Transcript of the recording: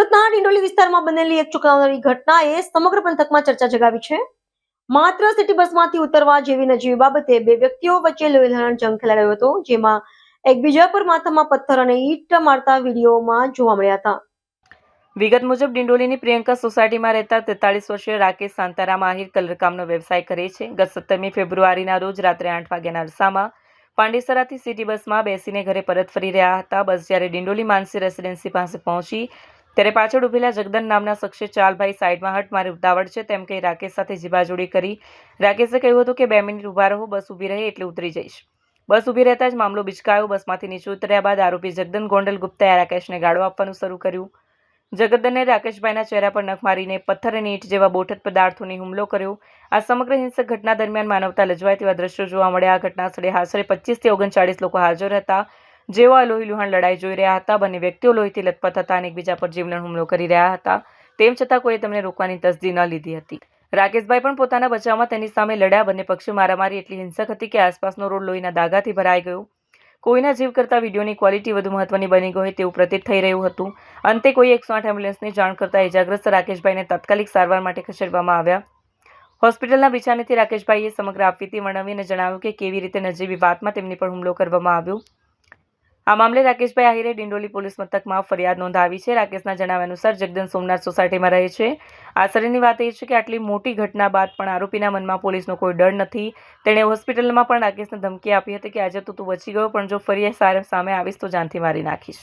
સુરતના ડિંડોલી વિસ્તારમાં બનેલી એક ચોંકાવનારી ઘટનાએ સમગ્ર પંથકમાં ચર્ચા જગાવી છે. માત્ર સિટી બસમાંથી ઉતરવા જેવી નજીવી બાબતે બે વ્યક્તિઓ વચ્ચે લોહીલહાણ જંગ ખેલાયો હતો, જેમાં એકબીજા પર માથામાં પથ્થર અને ઈટ મારતા વિડીયોમાં જોવા મળ્યા હતા. વિગત મુજબ, ડિંડોલીની પ્રિયંકા સોસાયટીમાં રહેતા તેતાળીસ વર્ષીય રાકેશ શાંતારામ આહિર કલરકામનો વ્યવસાય કરે છે. ગત સત્તરમી ફેબ્રુઆરીના રોજ રાત્રે આઠ વાગ્યાના અરસામાં પાંડેસરાથી સિટી બસમાં બેસીને ઘરે પરત ફરી રહ્યા હતા. બસ જ્યારે ડિંડોલી માનસી રેસિડેન્સી પાસે પહોંચી ત્યારે પાછળ ઊભેલા જગદન નામના શખ્સે ચાલભાઈ સાઈડમાં હટ મારી ઉતાવળ છે. તેમ કહી રાકેશ સાથે જીબાજોડી કરી રાકેશે કહ્યું હતું કે, બે મિનિટ ઊભા રહો, બસ ઊભી રહે એટલે ઉતરી જઈશ. બસ ઊભી રહેતા જ મામલો બિચકાયો, બસમાંથી નીચે ઉતર્યા બાદ આરોપી જગદન ગોંડલ ગુપ્તાએ રાકેશને ગાળો આપવાનું શરૂ કર્યું. જગદને રાકેશભાઈના ચહેરા પર નખ મારીને પથ્થર અને ઈંટ જેવા બોઠત પદાર્થોની હુમલો કર્યો. આ સમગ્ર હિંસક ઘટના દરમિયાન માનવતા લજવાય તેવા દ્રશ્યો જોવા મળ્યા. આ ઘટના સ્થળે આશરે પચીસથી ઓગણચાળીસ લોકો હાજર હતા. જેઓ આ લોહી લુહાણ લડાઈ જોઈ રહ્યા હતા, બંને વ્યક્તિઓ લોહીથી લથપથ હતા અને એકબીજા પર જીવલેણ હુમલો કરી રહ્યા હતા. તેમ છતાં કોઈએ તેમને રોકવાની તસદી ન લીધી હતી. રાકેશભાઈ પણ પોતાના બચાવમાં તેની સામે લડ્યા. બંને પક્ષો મારામારી એટલી હિંસક હતી કે આસપાસનો રોડ લોહીના દાગાથી ભરાઈ ગયો. કોઈના જીવ કરતાં વિડીયોની ક્વોલિટી વધુ મહત્વની બની ગઈ તેવું પ્રતીત થઈ રહ્યું હતું. અંતે કોઈ એકસો આઠ એમ્બ્યુલન્સને જાણ કરતાં ઇજાગ્રસ્ત રાકેશભાઈને તાત્કાલિક સારવાર માટે ખસેડવામાં આવ્યા. હોસ્પિટલના બિછાનેથી રાકેશભાઈએ સમગ્ર આપવીતી વર્ણવીને જણાવ્યું કે કેવી રીતે નજીવી વાતમાં તેમની પર હુમલો કરવામાં આવ્યો. આ મામલે રાકેશભાઈ આહિરે ડિંડોલી પોલીસ મથકમાં ફરિયાદ નોંધાવી છે. રાકેશના જણાવ્યા અનુસાર જગદન સોમનાથ સોસાયટીમાં રહે છે. આશ્ચર્યની વાત એ છે કે આટલી મોટી ઘટના બાદ પણ આરોપીના મનમાં પોલીસનો કોઈ ડર નથી. તેણે હોસ્પિટલમાં પણ રાકેશને ધમકી આપી હતી કે આજે તો તું બચી ગયો, પણ જો ફરી સામે આવીશ તો જાનથી મારી નાખીશ.